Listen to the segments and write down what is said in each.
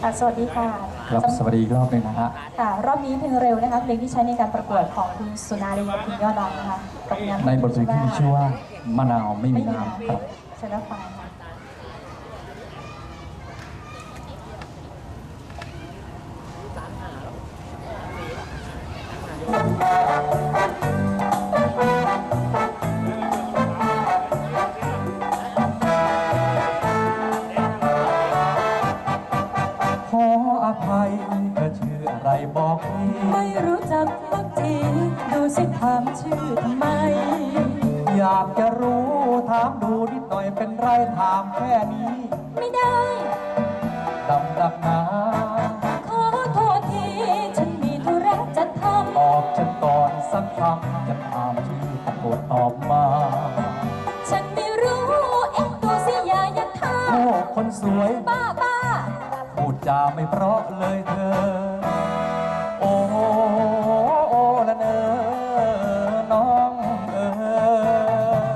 ค่ะสวัสดีค่ะครับสวัสดีอีกรอบหนึงนะฮะค่ะรอบนี้เพลงเร็วนะคะเพลงที่ใช้ในการประกวดของคุณสุนารีคุณยอดรักนะคะกับงานในบทเพลงที่มีชื่อว่ามะนาวไม่มีน้ำครับ เชิญรับฟังค่ะ บอกทีไม่รู้จักมักจีดูสิถามชื่อทำไม อยากจะรู้ถามดูนิดหน่อยเป็นไรถามแค่นี้ไม่ได้ ดำดับนาขอโทษที ฉันมีธุระจะทตอบฉันก่อนสักคำจะถามชื่อตะโกนตอบมาำฉันไม่รู้ เอ็งดูสิอยาอย่าทโอ้คนสวยำบ้าบ้าพู ดจาไม่เพราะเลยเธอ โอ้โอ้ละเนอน้องเออ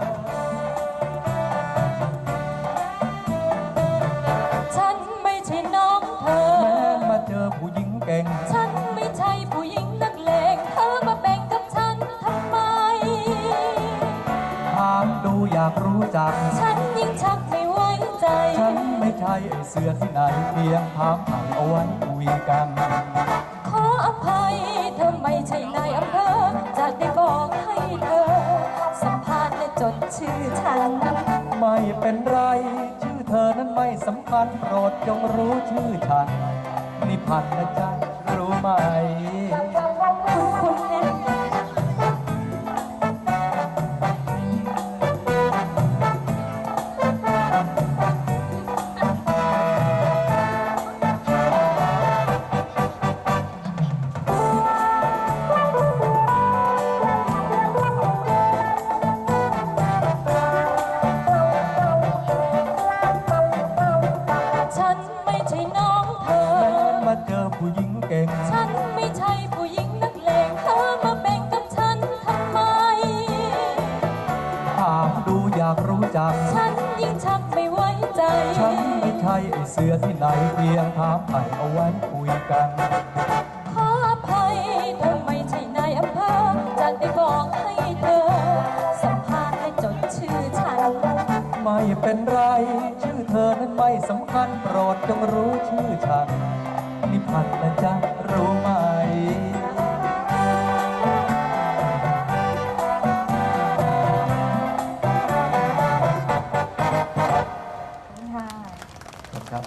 ฉันไม่ใช่น้องเธอ แม้มาเจอผู้หญิงเก่ง ฉันไม่ใช่ผู้หญิงนักเลงเธอมาแบ่งกับฉันทำไม ถามดูอยากรู้จัก ฉัน ใช่ไอเสื้อที่ไหนเพียงถามถ่ายเอาไว้คุยกัน ขออภัยเธอไม่ใช่นายอำเภอจะได้บอกให้เธอ สัมภาษณ์และจดชื่อฉัน ไม่เป็นไร ชื่อเธอนั้นไม่สำคัญโปรดจงรู้ชื่อฉันนิพันธ์นะจ๊ะรู้ไหม ผู้หญิงเก่ง ฉันไม่ใช่ผู้หญิงนักเลงเธอมาแบ่งกับฉันทำไม ถามดูอยากรู้จัก ฉันยิ่งชักไม่ไว้ใจ ฉันไม่ใช่ไอ้เสือที่ไหนเพียงถามถ่ายเอาไว้คุยกัน ขออภัยเธอไม่ใช่นายอำเภอจะได้บอกให้เธอ สัมภาษณ์และจดชื่อฉัน ไม่เป็นไร ชื่อเธอนั้นไม่สำคัญโปรดจงรู้ชื่อฉัน นิพันธ์นะจ๊ะรู้ไหม ค่ะครับ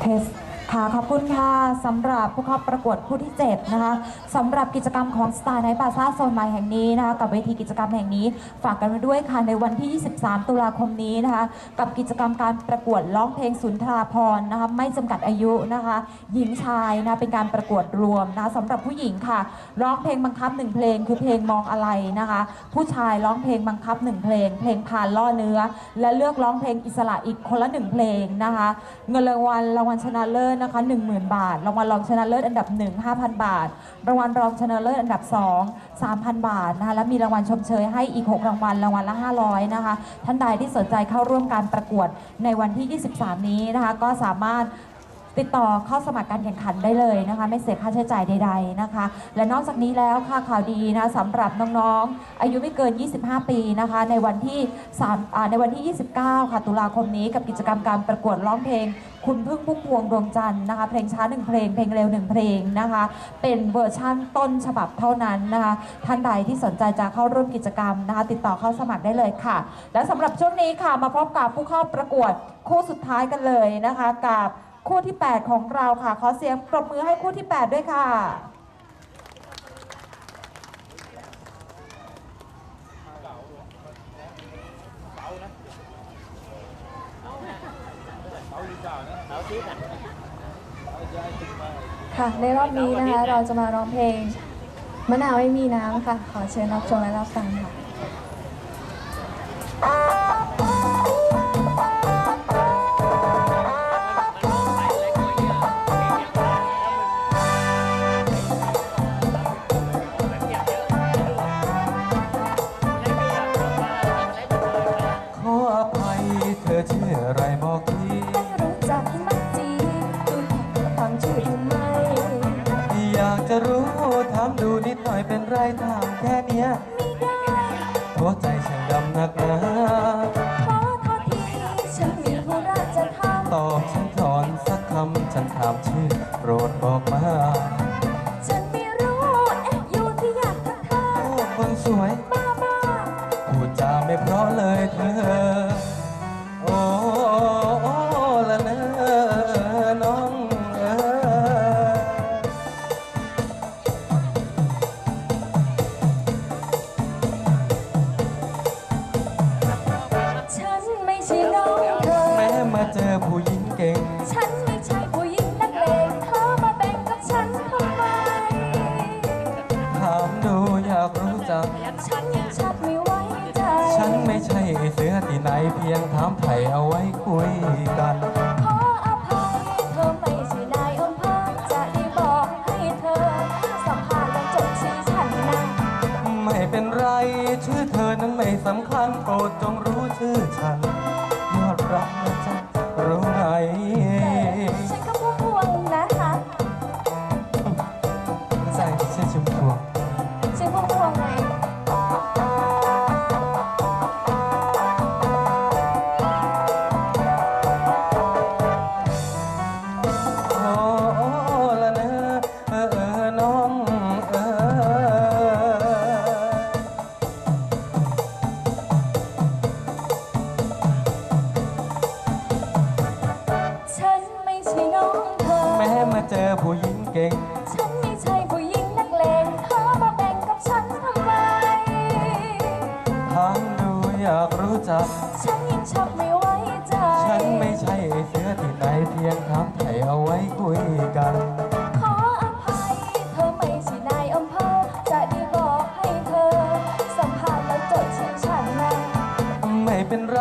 เทส ค่ะขอบคุณค่ะสำหรับผู้เข้าประกวดผู้ที่ 7 นะคะสำหรับกิจกรรมของสไตล์ไนท์บาซ่าโซนใหม่แห่งนี้นะคะกับเวทีกิจกรรมแห่งนี้ ฝากกันไว้ด้วยค่ะในวันที่ 23 ตุลาคมนี้นะคะกับกิจกรรมการประกวดร้องเพลงสุนทราพรณ์นะคะไม่จำกัดอายุนะคะหญิงชายนะะเป็นการประกวดรวมนะะสำหรับผู้หญิงค่ะร้องเพลงบังคับหนึ่งเพลงคือเพลงมองอะไรนะคะ ผู้ชายร้องเพลงบังคับหนึ่งเพลง เพลงพานล่อเนื้อ และเลือกร้องเพลงอิสระอีกคนละหนึ่งเพลงนะคะ เงินรางวัลรางวัลชนะเลิศนะคะ 10,000 บาท รางวัลรองชนะเลิศอันดับ 1 5,000 บาท รางวัลรองชนะเลิศอันดับ 2 3,000 บาทนะคะ และมีรางวัลชมเชยให้อีก 6 รางวัล รางวัลละ 500 นะคะ ท่านใดที่สนใจเข้าร่วมการประกวดในวันที่ 23 นี้นะคะ ก็สามารถ ติดต่อเข้าสมัครการแข่งขันได้เลยนะคะ ไม่เสียค่าใช้จ่ายใด ๆนะคะ และนอกจากนี้แล้วค่ะข่าวดีนะสำหรับน้องๆ อายุไม่เกิน 25 ปีนะคะ ในวันที่3ในวันที่ 29 ค่ะตุลาคมนี้กับกิจกรรมการประกวดร้องเพลง คุณพึ่งพุ่มพวงดวงจันทร์นะคะ เพลงช้าหนึ่งเพลงเพลงเร็วหนึ่งเพลงนะคะ เป็นเวอร์ชั่นต้นฉบับเท่านั้นนะคะ ท่านใดที่สนใจจะเข้าร่วมกิจกรรมนะคะ ติดต่อเข้าสมัครได้เลยค่ะ และสำหรับช่วงนี้ค่ะมาพบกับผู้เข้าประกวดคู่สุดท้ายกันเลยนะคะกับ คู่ที่ 8 ของเราค่ะ ขอเสียงปรบมือให้คู่ที่ 8 ด้วยค่ะ ค่ะ ในรอบนี้นะคะ เราจะมาร้องเพลงมะนาวไม่มีน้ำค่ะ ขอเชิญรับชมและรับฟังค่ะจะ เป็นไรถา เจอผู้หญิงเก่ง ฉันไม่ใช่ผู้หญิงนักเลงเธอมาแบ่งกับฉันทำไม ถามดูอยากรู้จัก ฉันยังชักไม่ไว้ใจ ฉันไม่ใช่ไอ้เสือที่ไหนเพียงถามไถ่เอาไว้คุยกัน ขออภัยเธอไม่ใช่นายอำเภอจะได้บอกให้เธอ สัมภาษณ์แล้วจดชื่อฉันนะ ไม่เป็นไรชื่อเธอนั้นไม่สำคัญโปรดจงรู้ชื่อฉันยอดรักนะ อยากรู้จัก ฉันยังชักไม่ไว้ใจ ฉันไม่ใช่ไอ้เสือที่ไหนเพียงถามไถ่เอาไว้คุยกัน ขออภัย เธอไม่ใช่นายอำเภอ จะได้บอกให้เธอ สัมภาษณ์แล้วจดชื่อฉันนะไม่เป็นไร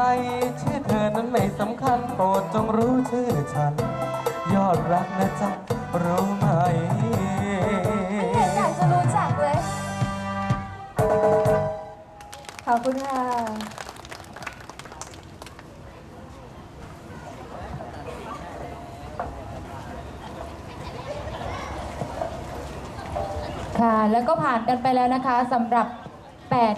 ชื่อเธอนั้นไม่สำคัญโปรดจงรู้ชื่อฉัน ยอดรักนะจ๊ะรู้ไหม ขอบคุณค่ะค่ะ แล้วก็ผ่านกันไปแล้วนะคะสำหรับ 8